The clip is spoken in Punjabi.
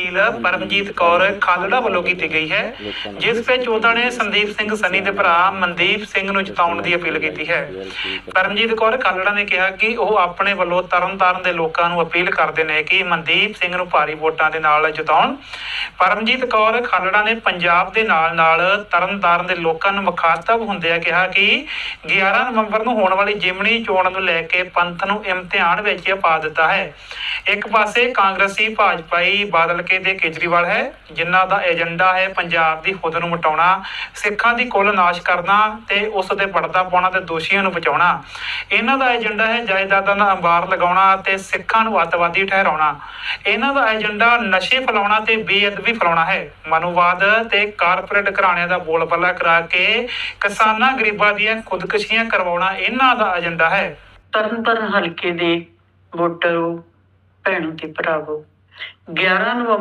ਵਕੀਲ ਪਰਮਜੀਤ ਕੌਰ ਖਾਲੜਾ ਵੱਲੋਂ ਕੀਤੀ ਗਈ ਹੈ, ਜਿਸ ਵਿੱਚ ਉਹਨਾਂ ਨੇ ਸੰਦੀਪ ਸਿੰਘ ਸਨੀ ਦੇ ਭਰਾ ਮਨਦੀਪ ਸਿੰਘ ਨੂੰ ਜਿਤਾਉਣ ਦੀ ਅਪੀਲ ਕੀਤੀ ਹੈ। ਪਰਮਜੀਤ ਕੌਰ ਖਾਲੜਾ ਨੇ ਕਿਹਾ ਕਿ ਉਹ ਆਪਣੇ ਵੱਲੋਂ ਤਰਨਤਾਰਨ ਦੇ ਲੋਕਾਂ ਨੂੰ ਅਪੀਲ ਕਰਦੇ ਨੇ ਕਿ ਮਨਦੀਪ ਸਿੰਘ ਨੂੰ ਭਾਰੀ ਵੋਟਾਂ ਦੇ ਨਾਲ ਜਿਤਾਉਣ। ਪਰਮਜੀਤ ਕੌਰ ਖਾਲੜਾ ਨੇ ਪੰਜਾਬ ਦੇ ਨਾਲ-ਨਾਲ ਤਰਨਤਾਰਨ ਦੇ ਲੋਕਾਂ ਨੂੰ ਮੁਖਾਤਬ ਹੁੰਦਿਆਂ ਕਿਹਾ ਕਿ 11 ਨਵੰਬਰ ਨੂੰ ਹੋਣ ਵਾਲੀ ਜਿਮਣੀ ਚੋਣ ਨੂੰ ਲੈ ਕੇ ਪੰਥ ਨੂੰ ਇਮਤਿਹਾਨ ਵਿੱਚ ਪਾ ਦਿੱਤਾ ਹੈ। ਇੱਕ ਪਾਸੇ ਕਾਂਗਰਸੀ ਭਾਜਪਾਈ ਬਾਦਲ ਦੇ ਕੇਜਰੀਵਾਲ ਹੈ, ਜਿਨ੍ਹਾਂ ਦਾ ਏਜੰਡਾ ਹੈ ਪੰਜਾਬ ਦੀ ਖੁਦ ਨੂੰ ਮਟਾਉਣਾ, ਸਿੱਖਾਂ ਦੀ ਕੁੱਲ ਨਾਸ਼ ਕਰਨਾ ਤੇ ਉਸ ਦੇ ਪਰਦਾ ਪਾਉਣਾ ਤੇ ਦੋਸ਼ੀਆਂ ਨੂੰ ਬਚਾਉਣਾ। ਇਹਨਾਂ ਦਾ ਏਜੰਡਾ ਹੈ ਜਾਇਦਾਦਾਂ ਦਾ ਅੰਬਾਰ ਲਗਾਉਣਾ ਤੇ ਸਿੱਖਾਂ ਨੂੰ ਅੱਤਵਾਦੀ ਠਹਿਰਾਉਣਾ। ਇਹਨਾਂ ਦਾ ਏਜੰਡਾ ਨਸ਼ੇ ਫੈਲਾਉਣਾ ਤੇ ਬੇ ਬੇਅਦਬੀ ਫੈਲਾਉਣਾ ਹੈ। ਮਨੁਵਾਦ ਤੇ ਕਾਰਪੋਰੇਟ ਘਰਾਣਿਆਂ ਦਾ ਬੋਲਬਾਲਾ ਕਰਾ ਕੇ ਕਿਸਾਨਾਂ ਗਰੀਬਾਂ ਦੀਆਂ ਖੁਦਕੁਸ਼ੀਆਂ ਕਰਵਾਉਣਾ ਇਹਨਾਂ ਦਾ ਏਜੰਡਾ ਹੈ। ਤਰਨਤਾਰਨ ਹਲਕੇ ਦੇ ਵੋਟਰੋ, ਭੈਣੋ ਤੇ ਭਰਾਵੋ 11 ਨਵੰਬਰ